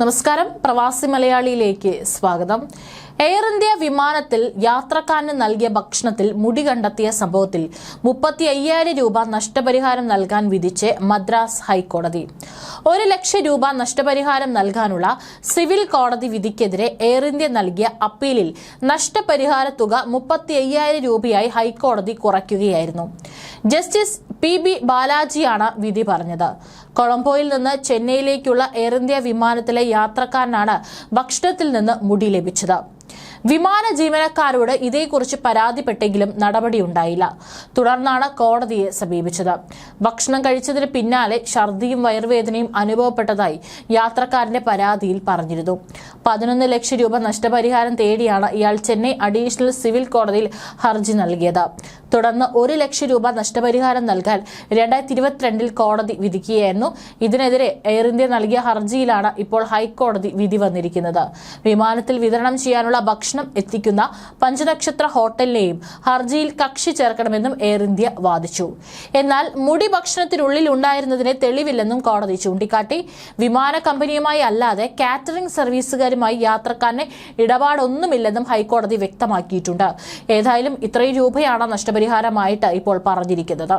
നമസ്കാരം. പ്രവാസി മലയാളിയിലേക്ക് സ്വാഗതം. എയർ ഇന്ത്യ വിമാനത്തിൽ യാത്രക്കാരന് നൽകിയ ഭക്ഷണത്തിൽ മുടി കണ്ടെത്തിയ സംഭവത്തിൽ മുപ്പത്തി അയ്യായിരം രൂപ നഷ്ടപരിഹാരം നൽകാൻ വിധിച്ച് മദ്രാസ് ഹൈക്കോടതി. ഒരു ലക്ഷം രൂപ നഷ്ടപരിഹാരം നൽകാനുള്ള സിവിൽ കോടതി വിധിക്കെതിരെ എയർ ഇന്ത്യ നൽകിയ അപ്പീലിൽ നഷ്ടപരിഹാര തുക മുപ്പത്തി അയ്യായിരം രൂപയായി ഹൈക്കോടതി കുറയ്ക്കുകയായിരുന്നു. ജസ്റ്റിസ് പി ബി ബാലാജിയാണ് വിധി പറഞ്ഞത്. കൊളംബോയിൽ നിന്ന് ചെന്നൈയിലേക്കുള്ള എയർ ഇന്ത്യ വിമാനത്തിലെ യാത്രക്കാരനാണ് ഭക്ഷണത്തിൽ നിന്ന് മുടി ലഭിച്ചത്. വിമാന ജീവനക്കാരോട് ഇതേക്കുറിച്ച് പരാതിപ്പെട്ടെങ്കിലും നടപടിയുണ്ടായില്ല. തുടർന്നാണ് കോടതിയെ സമീപിച്ചത്. ഭക്ഷണം കഴിച്ചതിന് പിന്നാലെ ഛർദിയും വയറുവേദനയും അനുഭവപ്പെട്ടതായി യാത്രക്കാരന്റെ പരാതിയിൽ പറഞ്ഞിരുന്നു. പതിനൊന്ന് ലക്ഷം രൂപ നഷ്ടപരിഹാരം തേടിയാണ് ഇയാൾ ചെന്നൈ അഡീഷണൽ സിവിൽ കോടതിയിൽ ഹർജി നൽകിയത്. തുടർന്ന് ഒരു ലക്ഷം രൂപ നഷ്ടപരിഹാരം നൽകാൻ രണ്ടായിരത്തി ഇരുപത്തിരണ്ടിൽ കോടതി വിധിക്കുകയായിരുന്നു. ഇതിനെതിരെ എയർ ഇന്ത്യ നൽകിയ ഹർജിയിലാണ് ഇപ്പോൾ ഹൈക്കോടതി വിധി വന്നിരിക്കുന്നത്. വിമാനത്തിൽ വിതരണം ചെയ്യാനുള്ള ഭക്ഷണം എത്തിക്കുന്ന പഞ്ചനക്ഷത്ര ഹോട്ടലിനെയും ഹർജിയിൽ കക്ഷി ചേർക്കണമെന്നും എയർ ഇന്ത്യ വാദിച്ചു. എന്നാൽ മുടി ഭക്ഷണത്തിനുള്ളിൽ ഉണ്ടായിരുന്നതിന് തെളിവില്ലെന്നും കോടതി ചൂണ്ടിക്കാട്ടി. വിമാന കമ്പനിയുമായി അല്ലാതെ കാറ്ററിംഗ് സർവീസുകാരുമായി യാത്രക്കാരന് ഇടപാടൊന്നുമില്ലെന്നും ഹൈക്കോടതി വ്യക്തമാക്കിയിട്ടുണ്ട്. ഏതായാലും ഇത്രയും രൂപയാണ് നഷ്ടപരിഹാരമായിട്ട് ഇപ്പോൾ പറഞ്ഞിരിക്കുന്നത്.